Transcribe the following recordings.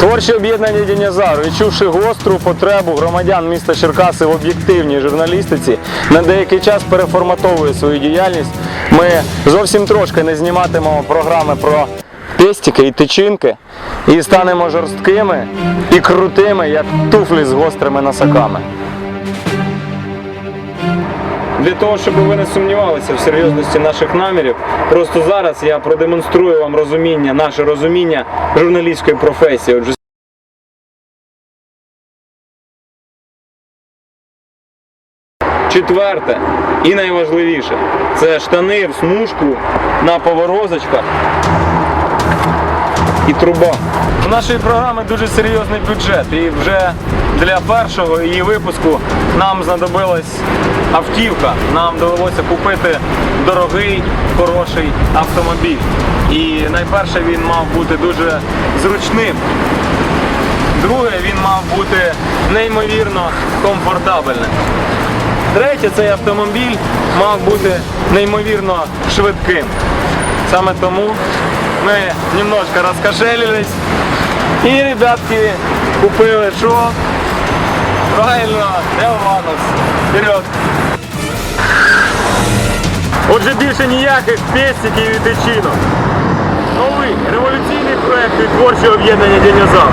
Творче об'єднання Дінязар, відчувши гостру потребу громадян міста Черкаси в об'єктивній журналістиці, на деякий час переформатовує свою діяльність. Ми зовсім трошки не зніматимемо програми про пестики і тичинки і станемо жорсткими і крутими, як туфлі з гострими носаками. Для того, щоб ви не сумнівалися в серйозності наших намірів, просто зараз я продемонструю вам розуміння, наше розуміння журналістської професії. Отже, Четверте і найважливіше це штани в смужку на поворозочках і труба. У нашої програми дуже серйозний бюджет, і вже для першого її випуску нам знадобилась автівка. Нам довелося купити дорогий, хороший автомобіль. І найперше він мав бути дуже зручним. Друге, він мав бути неймовірно комфортабельним. Третє, цей автомобіль мав бути неймовірно швидким. Саме тому ми немножко розкошелились і ребятки купили що? Правильно, Елванус. Вперед! Отже, більше ніяких пестиків і тичинок. Новий революційний проект від творчого об'єднання Дінозавр.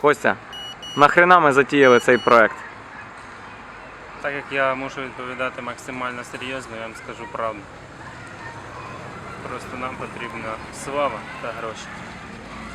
Костя, нахрена ми затіяли цей проект? Так як я мушу відповідати максимально серйозно, я вам скажу правду. Просто нам потрібна слава та гроші.